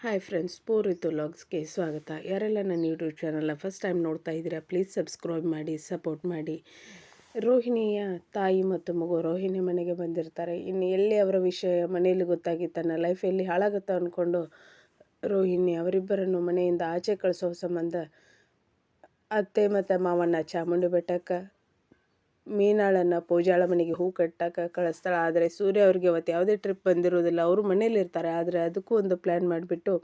Hi friends ಪೂರಿತು ಲಾಗ್ಸ್ಗೆ ಸ್ವಾಗತ. ಯಾರೆಲ್ಲ ನನ್ನ ಯೂಟ್ಯೂಬ್ ಚಾನಲ್ನ ಫಸ್ಟ್ ಟೈಮ್ ನೋಡ್ತಾ ಇದ್ದೀರಾ ಪ್ಲೀಸ್ ಸಬ್ಸ್ಕ್ರೈಬ್ ಮಾಡಿ ಸಪೋರ್ಟ್ ಮಾಡಿ. ರೋಹಿಣಿಯ ತಾಯಿ ಮತ್ತು ಮಗು ರೋಹಿಣಿ ಮನೆಗೆ ಬಂದಿರ್ತಾರೆ. ಇನ್ನು ಎಲ್ಲಿ ಅವರ ವಿಷಯ ಮನೆಯಲ್ಲಿ ಗೊತ್ತಾಗಿ ತನ್ನ ಲೈಫ್ ಹಾಳಾಗುತ್ತೋ ಅಂದ್ಕೊಂಡು ರೋಹಿಣಿ ಅವರಿಬ್ಬರನ್ನು ಮನೆಯಿಂದ ಆಚೆ ಕಳಿಸೋ ಸಂಬಂಧ ಅತ್ತೆ ಮತ್ತು ಮಾವಣ್ಣ ಚಾಮುಂಡಿ ಬೆಟ್ಟಕ್ಕೆ ಮೀನಾಳನ್ನು ಪೂಜಾಳ ಮನೆಗೆ ಹೂ ಕಟ್ಟಕ್ಕೆ ಕಳಿಸ್ತಾಳೆ ಆದರೆ ಸೂರ್ಯ ಅವ್ರಿಗೆ ಅವತ್ತು ಯಾವುದೇ ಟ್ರಿಪ್ ಬಂದಿರೋದಿಲ್ಲ. ಅವರು ಮನೇಲಿರ್ತಾರೆ ಆದರೆ ಅದಕ್ಕೂ ಒಂದು ಪ್ಲ್ಯಾನ್ ಮಾಡಿಬಿಟ್ಟು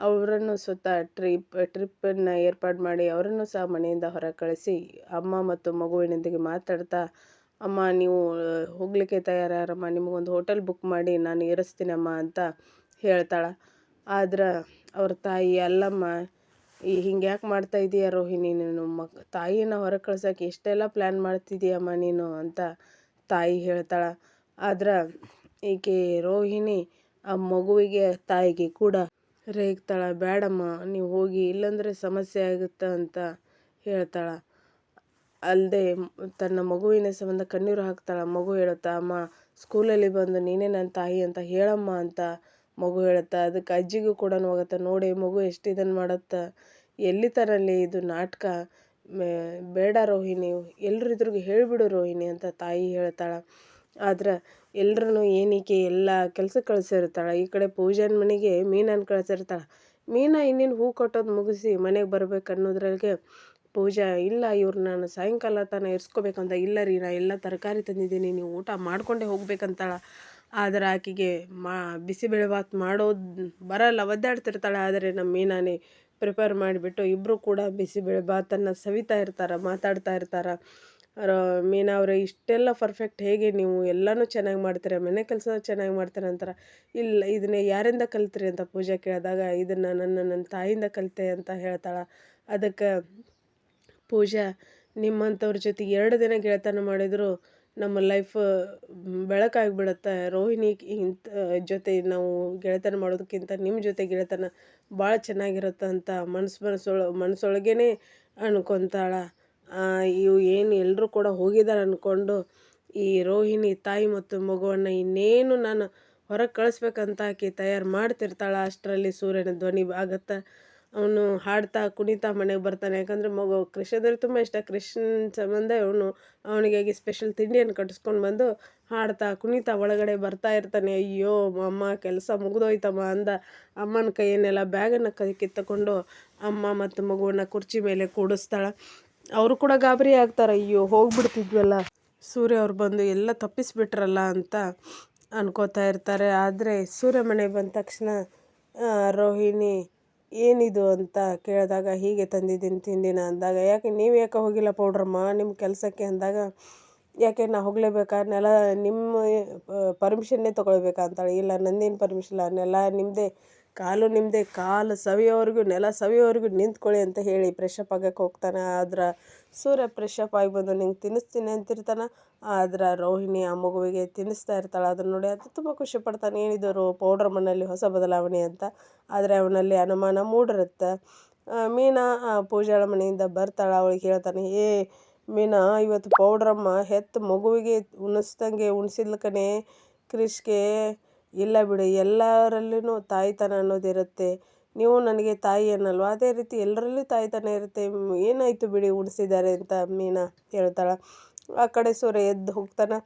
ಅವರನ್ನು ಸ್ವತಃ ಟ್ರಿಪ್ ಟ್ರಿಪ್ಪನ್ನು ಏರ್ಪಾಡು ಮಾಡಿ ಅವರನ್ನು ಸಹ ಮನೆಯಿಂದ ಹೊರ ಕಳಿಸಿ ಅಮ್ಮ ಮತ್ತು ಮಗುವಿನೊಂದಿಗೆ ಮಾತಾಡ್ತಾ, ಅಮ್ಮ, ನೀವು ಹೋಗಲಿಕ್ಕೆ ತಯಾರಮ್ಮ ನಿಮಗೊಂದು ಹೋಟೆಲ್ ಬುಕ್ ಮಾಡಿ ನಾನು ಇರಿಸ್ತೀನಮ್ಮ ಅಂತ ಹೇಳ್ತಾಳೆ. ಆದ್ರೆ ಅವ್ರ ತಾಯಿ, ಅಲ್ಲಮ್ಮ ಈ ಹಿಂಗೆ ಯಾಕೆ ಮಾಡ್ತಾ ಇದೀಯ ರೋಹಿಣಿ? ನೀನು ಮಕ್, ತಾಯಿನ ಹೊರಗೆ ಕಳ್ಸೋಕೆ ಎಷ್ಟೆಲ್ಲ ಪ್ಲ್ಯಾನ್ ಮಾಡ್ತಿದ್ದೀಯಮ್ಮ ನೀನು ಅಂತ ತಾಯಿ ಹೇಳ್ತಾಳೆ. ಆದ್ರೆ ಈಕೆ ರೋಹಿಣಿ ಆ ಮಗುವಿಗೆ ತಾಯಿಗೆ ಕೂಡ ರೇಗ್ತಾಳೆ. ಬೇಡಮ್ಮ ನೀವು ಹೋಗಿ ಇಲ್ಲಂದರೆ ಸಮಸ್ಯೆ ಆಗುತ್ತೆ? ಅಂತ ಹೇಳ್ತಾಳೆ. ಅಲ್ಲದೆ ತನ್ನ ಮಗುವಿನ ಸಂಬಂಧ ಕಣ್ಣೀರು ಹಾಕ್ತಾಳೆ. ಮಗು ಹೇಳುತ್ತಾ, ಅಮ್ಮ ಸ್ಕೂಲಲ್ಲಿ ಬಂದು ನೀನೇ ನನ್ನ ತಾಯಿ ಅಂತ ಹೇಳಮ್ಮ ಅಂತ ಮಗು ಹೇಳುತ್ತೆ, ಅದಕ್ಕೆ ಅಜ್ಜಿಗೂ ಕೂಡ ಹೋಗುತ್ತೆ ನೋಡಿ ಮಗು ಎಷ್ಟು ಇದನ್ನು ಮಾಡುತ್ತೆ, ಎಲ್ಲಿ ತರಲಿ ಇದು ನಾಟಕ? ಬೇಡ ರೋಹಿಣಿ ಎಲ್ಲರೂ ಎದುರಿಗೆ ಹೇಳಿಬಿಡು ರೋಹಿಣಿ ಅಂತ ತಾಯಿ ಹೇಳ್ತಾಳೆ. ಆದ್ರೆ ಎಲ್ರೂ ಏನಕ್ಕೆ ಎಲ್ಲ ಕೆಲ್ಸಕ್ಕೆ ಕಳಿಸಿರ್ತಾಳೆ. ಈ ಕಡೆ ಪೂಜಾನ ಮನೆಗೆ ಮೀನನ್ನು ಕಳಿಸಿರ್ತಾಳೆ. ಮೀನಾ ಇನ್ನೇನು ಹೂ ಕೊಟ್ಟೋದು ಮುಗಿಸಿ ಮನೆಗೆ ಬರ್ಬೇಕು ಅನ್ನೋದ್ರಾಗೆ ಪೂಜಾ, ಇಲ್ಲ ಇವ್ರು ನಾನು ಸಾಯಂಕಾಲ ತನ ಇರ್ಸ್ಕೋಬೇಕಂತ, ಇಲ್ಲ ರೀ, ನಾ ಎಲ್ಲ ತರಕಾರಿ ತಂದಿದ್ದೀನಿ, ನೀವು ಊಟ ಮಾಡಿಕೊಂಡೇ ಹೋಗ್ಬೇಕಂತಾಳ. ಆದ್ರೆ ಆಕೆಗೆ ಮಾ ಬಿಸಿಬೇಳೆಭಾತ್ ಮಾಡೋದು ಬರಲ್ಲ, ಒದ್ದಾಡ್ತಿರ್ತಾಳೆ. ಆದರೆ ನಮ್ಮ ಮೀನಾನೇ ಪ್ರಿಪೇರ್ ಮಾಡಿಬಿಟ್ಟು ಇಬ್ಬರು ಕೂಡ ಬಿಸಿಬೇಳೆ ಬಾತನ್ನು ಸವಿತಾ ಇರ್ತಾರೆ, ಮಾತಾಡ್ತಾ ಇರ್ತಾರೆ. ಮೀನಾ ಅವರೇ, ಇಷ್ಟೆಲ್ಲ ಪರ್ಫೆಕ್ಟ್ ಹೇಗೆ ನೀವು ಎಲ್ಲನೂ ಚೆನ್ನಾಗಿ ಮಾಡ್ತೀರ, ಮನೆ ಕೆಲಸ ಚೆನ್ನಾಗಿ ಮಾಡ್ತೀರ ಅಂತಾರೆ. ಇಲ್ಲ, ಇದನ್ನೇ ಯಾರಿಂದ ಕಲಿತ್ರಿ ಅಂತ ಪೂಜೆ ಕೇಳಿದಾಗ, ಇದನ್ನು ನನ್ನ ನನ್ನ ತಾಯಿಂದ ಕಲಿತೆ ಅಂತ ಹೇಳ್ತಾಳೆ. ಅದಕ್ಕೆ ಪೂಜಾ ನಿಮ್ಮಂಥವ್ರ ಜೊತೆಗೆ ಎರಡು ದಿನ ಗೆಳೆತನ ಮಾಡಿದ್ರು ನಮ್ಮ ಲೈಫ್ ಬೆಳಕಾಗಿಬಿಡುತ್ತೆ. ರೋಹಿಣಿ ಇಂಥ ಜೊತೆ ನಾವು ಗೆಳೆತನ ಮಾಡೋದಕ್ಕಿಂತ ನಿಮ್ಮ ಜೊತೆ ಗೆಳೆತನ ಭಾಳ ಚೆನ್ನಾಗಿರುತ್ತೆ ಅಂತ ಮನ್ಸು ಮನಸ್ಸೊಳ ಮನಸ್ಸೊಳಗೇ ಅನ್ಕೊತಾಳ. ಇವು ಏನು ಎಲ್ಲರೂ ಕೂಡ ಹೋಗಿದ್ದಾರೆ ಅಂದ್ಕೊಂಡು ಈ ರೋಹಿಣಿ ತಾಯಿ ಮತ್ತು ಮಗುವನ್ನು ಇನ್ನೇನು ನಾನು ಹೊರಗೆ ಕಳಿಸ್ಬೇಕಂತ ಆಕೆ ತಯಾರು ಮಾಡ್ತಿರ್ತಾಳೆ. ಅಷ್ಟರಲ್ಲಿ ಸೂರ್ಯನ ಧ್ವನಿ ಆಗತ್ತೆ. ಅವನು ಹಾಡ್ತಾ ಕುಣಿತಾ ಮನೆಗೆ ಬರ್ತಾನೆ. ಯಾಕಂದರೆ ಮಗು ಕೃಷ್ಣದಲ್ಲಿ ತುಂಬ ಇಷ್ಟ. ಕೃಷ್ಣ ಸಂಬಂಧ ಇವನು ಅವನಿಗಾಗಿ ಸ್ಪೆಷಲ್ ತಿಂಡಿಯನ್ನು ಕಟ್ಟಿಸ್ಕೊಂಡು ಬಂದು ಹಾಡ್ತಾ ಕುಣಿತಾ ಒಳಗಡೆ ಬರ್ತಾ ಇರ್ತಾನೆ. ಅಯ್ಯೋ ಅಮ್ಮ, ಕೆಲಸ ಮುಗಿದೋಯ್ತಮ್ಮ ಅಂದ. ಅಮ್ಮನ ಕೈಯನ್ನೆಲ್ಲ ಬ್ಯಾಗನ್ನು ಕೈ ಕಿತ್ತಕೊಂಡು ಅಮ್ಮ ಮತ್ತು ಮಗುವನ್ನು ಕುರ್ಚಿ ಮೇಲೆ ಕೂಡಿಸ್ತಾಳೆ. ಅವರು ಕೂಡ ಗಾಬರಿ ಆಗ್ತಾರೆ. ಅಯ್ಯೋ ಹೋಗ್ಬಿಡ್ತಿದ್ವಲ್ಲ. ಸೂರ್ಯ ಅವ್ರು ಬಂದು ಎಲ್ಲ ತಪ್ಪಿಸ್ಬಿಟ್ರಲ್ಲ ಅಂತ ಅನ್ಕೋತಾ ಇರ್ತಾರೆ. ಆದರೆ ಸೂರ್ಯ ಮನೆಗೆ ಬಂದ ತಕ್ಷಣ ರೋಹಿಣಿ ಏನಿದು ಅಂತ ಕೇಳಿದಾಗ, ಹೀಗೆ ತಂದಿದ್ದೀನಿ, ತಿಂದಿನ ಅಂದಾಗ, ಯಾಕೆ ನೀವು ಯಾಕೆ ಹೋಗಿಲ್ಲ ಪೌಡ್ರಮ್ಮ ನಿಮ್ಮ ಕೆಲಸಕ್ಕೆ ಅಂದಾಗ, ಯಾಕೆ ನಾ ಹೋಗಲೇಬೇಕಾ? ನೆಲ, ನಿಮ್ಮ ಪರ್ಮಿಷನ್ನೇ ತೊಗೊಳ್ಬೇಕಾ? ಅಂತಾಳೆ. ಇಲ್ಲ, ನಂದೇನು ಪರ್ಮಿಷನ್ ನೆಲ ನಿಮ್ಮದೇ ಕಾಲು ನಿಮ್ಮದೇ ಕಾಲು ಸವಿಯೋವರೆಗೂ, ನೆಲ ಸವಿಯೋವರೆಗೂ ನಿಂತ್ಕೊಳ್ಳಿ ಅಂತ ಹೇಳಿ ಪ್ರೆಶಪ್ ಆಗಕ್ಕೆ ಹೋಗ್ತಾನೆ. ಆದ್ರೆ ಸೂರ್ಯ ಪ್ರೆಶಪ್ ಆಗಿ ಬಂದು ನಿಂಗೆ ತಿನ್ನಿಸ್ತೀನಿ ಅಂತಿರ್ತಾನೆ. ಆದ್ರೆ ರೋಹಿಣಿ ಆ ಮಗುವಿಗೆ ತಿನ್ನಿಸ್ತಾ ಇರ್ತಾಳೆ. ಅದನ್ನು ನೋಡಿ ಅದು ತುಂಬ ಖುಷಿ ಪಡ್ತಾನೆ. ಏನಿದ್ರು ಪೌಡರ್ ಮಣ್ಣಲ್ಲಿ ಹೊಸ ಬದಲಾವಣೆ ಅಂತ. ಆದರೆ ಅವನಲ್ಲಿ ಅನುಮಾನ ಮೂಡಿರುತ್ತೆ. ಮೀನಾ ಪೂಜಾಳ ಮನೆಯಿಂದ ಬರ್ತಾಳೆ. ಅವಳಿಗೆ ಹೇಳ್ತಾನೆ, ಏ ಮೀನಾ, ಇವತ್ತು ಪೌಡ್ರಮ್ಮ ಹೆತ್ತು ಮಗುವಿಗೆ ಉಣಿಸ್ದಂಗೆ ಉಣಿಸಿದ್ಲಕನೇ ಕ್ರಿಷ್ಗೆ ಇಲ್ಲ ಬಿಡು ಎಲ್ಲರಲ್ಲೂ ತಾಯ್ತನ ಅನ್ನೋದಿರುತ್ತೆ ನೀವು ನನಗೆ ತಾಯಿ ಅನ್ನಲ್ವ? ಅದೇ ರೀತಿ ಎಲ್ಲರಲ್ಲೂ ತಾಯಿತನ ಇರುತ್ತೆ. ಏನಾಯಿತು ಬಿಡಿ ಉಣಿಸಿದ್ದಾರೆ ಅಂತ ಮೀನಾ ಹೇಳ್ತಾಳೆ. ಆ ಕಡೆ ಸೂರ್ಯ ಎದ್ದು ಹೋಗ್ತಾನೆ.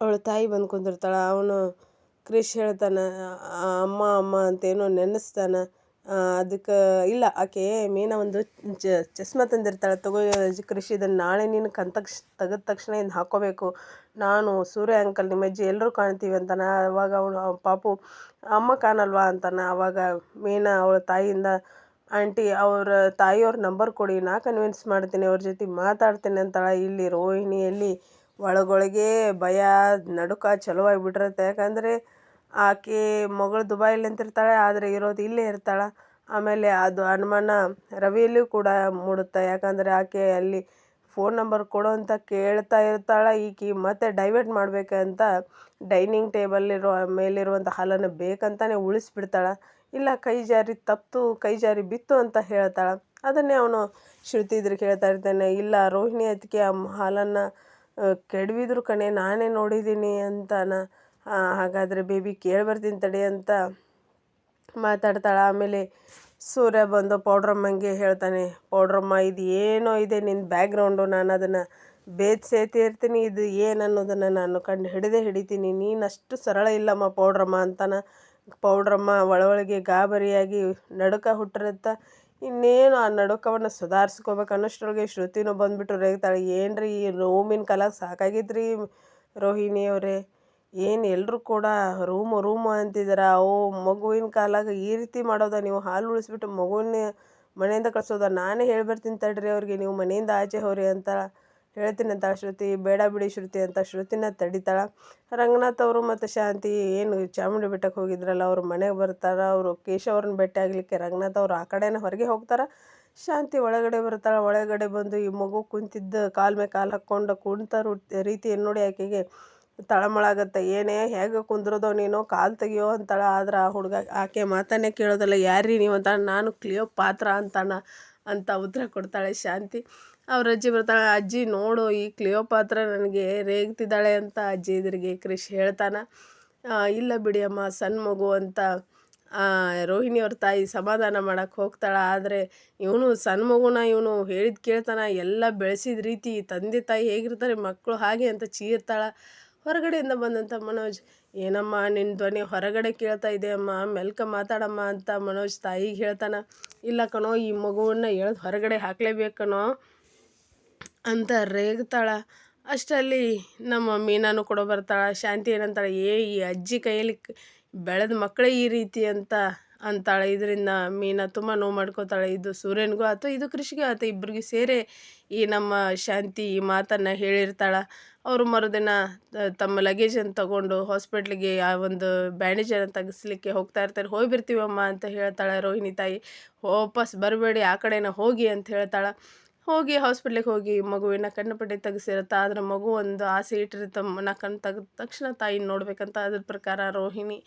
ಅವಳು ತಾಯಿ ಬಂದು ಕುಂದಿರ್ತಾಳೆ. ಅವನು ಕ್ರಿಶ್ ಹೇಳ್ತಾನೆ ಅಮ್ಮ ಅಮ್ಮ ಅಂತೇನೋ ನೆನೆಸ್ತಾನೆ. ಅದಕ್ಕೆ ಇಲ್ಲ, ಆಕೆ ಮೀನ ಒಂದು ಚಸ್ಮ ತಂದಿರ್ತಾಳೆ, ತಗೋ, ಕೃಷಿ ಇದನ್ನು ನಾಳೆ ನೀನು ಕಂತಕ್ಷ ತೆಗೆದ ತಕ್ಷಣ ಇದನ್ನು ಹಾಕ್ಕೋಬೇಕು ನಾನು ಸೂರ್ಯ ಅಂಕಲ್ ನಿಮ್ಮ ಅಜ್ಜಿ ಎಲ್ಲರೂ ಕಾಣ್ತೀವಿ ಅಂತಾನೆ, ಅವಾಗ ಅವಳು ಪಾಪು, ಅಮ್ಮ ಕಾಣಲ್ವಾ ಅಂತಾನೆ, ಅವಾಗ ಮೀನ ಅವಳ ತಾಯಿಯಿಂದ, ಆಂಟಿ, ಅವ್ರ ತಾಯಿಯವ್ರ ನಂಬರ್ ಕೊಡಿ, ನಾ ಕನ್ವಿನ್ಸ್ ಮಾಡ್ತೀನಿ, ಅವ್ರ ಜೊತೆ ಮಾತಾಡ್ತೀನಿ ಅಂತಾಳೆ. ಇಲ್ಲಿ ರೋಹಿಣಿಯಲ್ಲಿ ಒಳಗೊಳಗೆ ಭಯ, ನಡುಕ ಚಲೋ ಆಗಿಬಿಟ್ಟಿರುತ್ತೆ. ಯಾಕಂದರೆ ಆಕೆ ಮಗಳು ದುಬೈಲಿ ಅಂತಿರ್ತಾಳೆ ಆದರೆ ಇರೋದು ಇಲ್ಲೇ ಇರ್ತಾಳೆ. ಆಮೇಲೆ ಅದು ಅನುಮಾನ ರವಿಯಲ್ಲೂ ಕೂಡ ಮೂಡುತ್ತೆ. ಯಾಕಂದರೆ ಆಕೆ ಅಲ್ಲಿ ಫೋನ್ ನಂಬರ್ ಕೊಡು ಅಂತ ಕೇಳ್ತಾ ಇರ್ತಾಳೆ. ಈಕೆ ಮತ್ತೆ ಡೈವರ್ಟ್ ಮಾಡಬೇಕಂತ ಡೈನಿಂಗ್ ಟೇಬಲ್ಲಿರೋ ಮೇಲಿರುವಂಥ ಹಾಲನ್ನು ಬೇಕಂತಾನೆ ಉಳಿಸ್ಬಿಡ್ತಾಳೆ. ಇಲ್ಲ, ಕೈ ಜಾರಿ ತಪ್ಪಿತು ಕೈ ಜಾರಿ ಬಿತ್ತು ಅಂತ ಹೇಳ್ತಾಳೆ. ಅದನ್ನೇ ಅವನು ಶ್ರುತಿ ಇದ್ರೆ ಹೇಳ್ತಾ ಇರ್ತಾನೆ. ಇಲ್ಲ, ರೋಹಿಣಿ ಅದಕ್ಕೆ ಆ ಹಾಲನ್ನು ಕೆಡವಿದ್ರು ಕಣೆ, ನಾನೇ ನೋಡಿದ್ದೀನಿ ಅಂತಾನ. ಹಾಗಾದರೆ ಬೇಬಿ ಕೇಳಿ ಬರ್ತೀನಿ ತಡಿ ಅಂತ ಮಾತಾಡ್ತಾಳೆ. ಆಮೇಲೆ ಸೂರ್ಯ ಬಂದು, ಪೌಡ್ರಮ್ಮಂಗೆ ಹೇಳ್ತಾನೆ, ಪೌಡ್ರಮ್ಮ ಇದು ಏನೋ ಇದೆ ನಿನ್ನ ಬ್ಯಾಕ್ಗ್ರೌಂಡು ನಾನು ಅದನ್ನು ಭೇದಿಸೇ ಇರ್ತೀನಿ, ಇದು ಏನು ಅನ್ನೋದನ್ನು ನಾನು ಕಂಡು ಹಿಡಿದೇ ಹಿಡಿತೀನಿ. ನೀನು ಅಷ್ಟು ಸರಳ ಇಲ್ಲಮ್ಮ ಪೌಡ್ರಮ್ಮ ಅಂತಾನ. ಪೌಡ್ರಮ್ಮ ಒಳೊಳಗೆ ಗಾಬರಿಯಾಗಿ ನಡುಕ ಹುಟ್ಟಿರುತ್ತ. ಇನ್ನೇನು ಆ ನಡುಕವನ್ನು ಸುಧಾರಿಸ್ಕೋಬೇಕು ಅನ್ನೋಷ್ಟರೊಳಗೆ ಶ್ರುತಿನೂ ಬಂದ್ಬಿಟ್ಟು ರೇಗ್ತಾಳೆ. ರೀ ಈ ರೂಮಿನ ಕಲಾಗ ಸಾಕಾಗಿದ್ರಿ ರೋಹಿಣಿಯವರೇ? ಏನು ಎಲ್ಲರೂ ಕೂಡ ರೂಮು ರೂಮು ಅಂತಿದ್ದೀರ ಓ, ಮಗುವಿನ ಕಾಲಾಗ ಈ ರೀತಿ ಮಾಡೋದ. ನೀವು ಹಾಲು ಉಳಿಸ್ಬಿಟ್ಟು ಮಗುವಿನ ಮನೆಯಿಂದ ಕಳ್ಸೋದ. ನಾನೇ ಹೇಳ್ಬರ್ತೀನಿ ತಡ್ರಿ ಅವ್ರಿಗೆ. ನೀವು ಮನೆಯಿಂದ ಆಚೆ ಹೋರಿ ಅಂತ ಹೇಳ್ತೀನಿ ಅಂತ ಶ್ರುತಿ. ಬೇಡ ಬಿಡಿ ಶ್ರುತಿ ಅಂತ ಶ್ರುತಿನ ತಡಿತಾಳೆ. ರಂಗನಾಥ್ ಅವರು ಮತ್ತು ಶಾಂತಿ ಏನು ಚಾಮುಂಡಿ ಬೆಟ್ಟಕ್ಕೆ ಹೋಗಿದ್ರಲ್ಲ, ಅವರು ಮನೆಗೆ ಬರ್ತಾರೆ. ಅವರು ಕೇಶವ್ರನ್ನ ಭೇಟಿ ಆಗಲಿಕ್ಕೆ ರಂಗನಾಥ್ ಅವ್ರು ಆ ಕಡೆನೇ ಹೊರಗೆ ಹೋಗ್ತಾರೆ. ಶಾಂತಿ ಒಳಗಡೆ ಬರ್ತಾಳೆ. ಒಳಗಡೆ ಬಂದು ಈ ಮಗು ಕುಂತಿದ್ದ ಕಾಲ ಮೇಲೆ ಕಾಲು ಹಾಕ್ಕೊಂಡು ಕುಂತ ರೀತಿ ನೋಡಿ ಆಕೆಗೆ ತಳಮಳಾಗತ್ತೆ ಏನೇ ಹೇಗೆ ಕುಂದ್ರದೋ ನೀನು ಕಾಲು ತೆಗಿಯೋ ಅಂತಾಳೆ. ಆದ್ರೆ ಆ ಹುಡುಗ ಆಕೆ ಮಾತನ್ನೇ ಕೇಳೋದಲ್ಲ. ಯಾರಿ ನೀವು ಅಂತ ನಾನು ಕ್ಲಿಯೋ ಪಾತ್ರ ಅಂತಾನ ಅಂತ ಉತ್ತರ ಕೊಡ್ತಾಳೆ ಶಾಂತಿ. ಅವ್ರ ಅಜ್ಜಿ ಬರ್ತಾಳೆ, ಅಜ್ಜಿ ನೋಡು, ಈ ಕ್ಲಿಯೋ ಪಾತ್ರ ನನಗೆ ರೇಗ್ತಿದ್ದಾಳೆ ಅಂತ ಅಜ್ಜಿ ಇದ್ರಿಗೆ ಕ್ರಿಶ್ ಹೇಳ್ತಾನ. ಇಲ್ಲ ಬಿಡಿ ಅಮ್ಮ, ಸಣ್ಣ ಮಗು ಅಂತ ರೋಹಿಣಿಯವ್ರ ತಾಯಿ ಸಮಾಧಾನ ಮಾಡಕ್ಕೆ ಹೋಗ್ತಾಳೆ. ಆದರೆ ಇವನು ಸಣ್ಣ ಮಗುನ ಇವನು ಹೇಳಿದ ಕೇಳ್ತಾನೆ. ಎಲ್ಲ ಬೆಳೆಸಿದ ರೀತಿ ತಂದೆ ತಾಯಿ ಹೇಗಿರ್ತಾರೆ ಮಕ್ಕಳು ಹಾಗೆ ಅಂತ ಚೀರ್ತಾಳೆ. ಹೊರಗಡೆಯಿಂದ ಬಂದಂಥ ಮನೋಜ್, ಏನಮ್ಮ ನಿನ್ನ ಧ್ವನಿ ಹೊರಗಡೆ ಕೇಳ್ತಾ ಇದೆ ಅಮ್ಮ, ಮೆಲ್ಕ ಮಾತಾಡಮ್ಮ ಅಂತ ಮನೋಜ್ ತಾಯಿಗೆ ಹೇಳ್ತಾನೆ. ಇಲ್ಲ ಕಣೋ, ಈ ಮಗುವನ್ನು ಎಳ್ದು ಹೊರಗಡೆ ಹಾಕಲೇಬೇಕನೋ ಅಂತ ರೇಗ್ತಾಳೆ. ಅಷ್ಟರಲ್ಲಿ ನಮ್ಮ ಮೀನಾನು ಕೂಡ ಬರ್ತಾಳೆ. ಶಾಂತಿ ಏನಂತಾಳೆ, ಏ, ಈ ಅಜ್ಜಿ ಕೈಯಲ್ಲಿ ಬೆಳೆದ ಮಕ್ಕಳೇ ಈ ರೀತಿ ಅಂತ ಅಂತಾಳೆ. ಇದರಿಂದ ಮೀನಾ ತುಂಬ ನೋವು ಮಾಡ್ಕೋತಾಳೆ. ಇದು ಸೂರ್ಯನಿಗೂ ಆಯ್ತು ಇದು ಕೃಷಿಗೆ ಆಯ್ತು ಇಬ್ಬರಿಗೂ ಸೇರಿ ಈ ನಮ್ಮ ಶಾಂತಿ ಈ ಮಾತನ್ನು ಹೇಳಿರ್ತಾಳೆ. ಅವರು ಮರುದಿನ ತಮ್ಮ ಲಗೇಜನ್ನು ತಗೊಂಡು ಹಾಸ್ಪಿಟ್ಲಿಗೆ ಆ ಒಂದು ಬ್ಯಾಂಡೇಜನ್ನು ತೆಗೆಸ್ಲಿಕ್ಕೆ ಹೋಗ್ತಾ ಇರ್ತಾರೆ. ಹೋಗಿ ಬರ್ತೀವಮ್ಮ ಅಂತ ಹೇಳ್ತಾಳೆ ರೋಹಿಣಿ ತಾಯಿ. ವಾಪಸ್ ಬರಬೇಡಿ, ಆ ಕಡೆನ ಹೋಗಿ ಅಂತ ಹೇಳ್ತಾಳೆ. ಹೋಗಿ ಹಾಸ್ಪಿಟ್ಲಿಗೆ ಹೋಗಿ ಮಗುವಿನ ಕಣ್ಣುಪಟ್ಟಿ ತೆಗೆಸಿರುತ್ತೆ, ಆದ್ರೆ ಮಗು ಒಂದು ಆಸೆ ಇಟ್ಟಿರುತ್ತೆ ನಾ ಕಣ್ಣು ತೆಗೆದ ತಕ್ಷಣ ತಾಯಿನ ನೋಡ್ಬೇಕಂತ ಅದ್ರ ಪ್ರಕಾರ ರೋಹಿಣಿ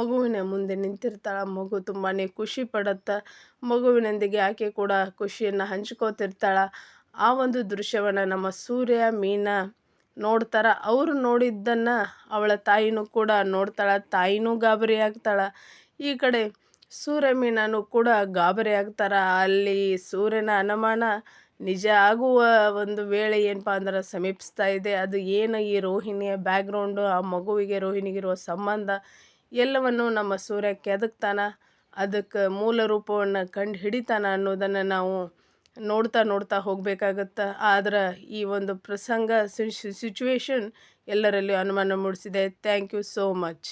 ಮಗುವಿನ ಮುಂದೆ ನಿಂತಿರ್ತಾಳೆ. ಮಗು ತುಂಬಾ ಖುಷಿ ಪಡುತ್ತೆ. ಮಗುವಿನೊಂದಿಗೆ ಆಕೆ ಕೂಡ ಖುಷಿಯನ್ನು ಹಂಚ್ಕೋತಿರ್ತಾಳೆ. ಆ ಒಂದು ದೃಶ್ಯವನ್ನು ನಮ್ಮ ಸೂರ್ಯ, ಮೀನಾ ನೋಡ್ತಾರ. ಅವರು ನೋಡಿದ್ದನ್ನು ಅವಳ ತಾಯಿನೂ ಕೂಡ ನೋಡ್ತಾಳೆ. ತಾಯಿನೂ ಗಾಬರಿ ಆಗ್ತಾಳೆ. ಈ ಕಡೆ ಸೂರ್ಯ, ಮೀನಾನು ಕೂಡ ಗಾಬರಿ ಆಗ್ತಾರ. ಅಲ್ಲಿ ಸೂರ್ಯನ ಅನುಮಾನ ನಿಜ ಆಗುವ ಒಂದು ವೇಳೆ ಏನಪ್ಪ ಅಂದ್ರೆ ಸಮೀಪಿಸ್ತಾ ಇದೆ. ಅದು ಏನು ಈ ರೋಹಿಣಿಯ ಬ್ಯಾಕ್ಗ್ರೌಂಡು ಆ ಮಗುವಿಗೆ ರೋಹಿಣಿಗಿರುವ ಸಂಬಂಧ ಎಲ್ಲವನ್ನು ನಮ್ಮ ಸೂರ್ಯ ಕೆದಕ್ತಾನ, ಅದಕ್ಕೆ ಮೂಲ ರೂಪವನ್ನು ಕಂಡು ಹಿಡಿತಾನ ಅನ್ನೋದನ್ನು ನಾವು ನೋಡ್ತಾ ನೋಡ್ತಾ ಹೋಗಬೇಕಾಗತ್ತೆ. ಆದ್ರೆ ಈ ಒಂದು ಪ್ರಸಂಗ ಸಿಚುವೇಶನ್ ಎಲ್ಲರಲ್ಲಿ ಅನುಮಾನ ಮೂಡಿಸಿದೆ. Thank you so much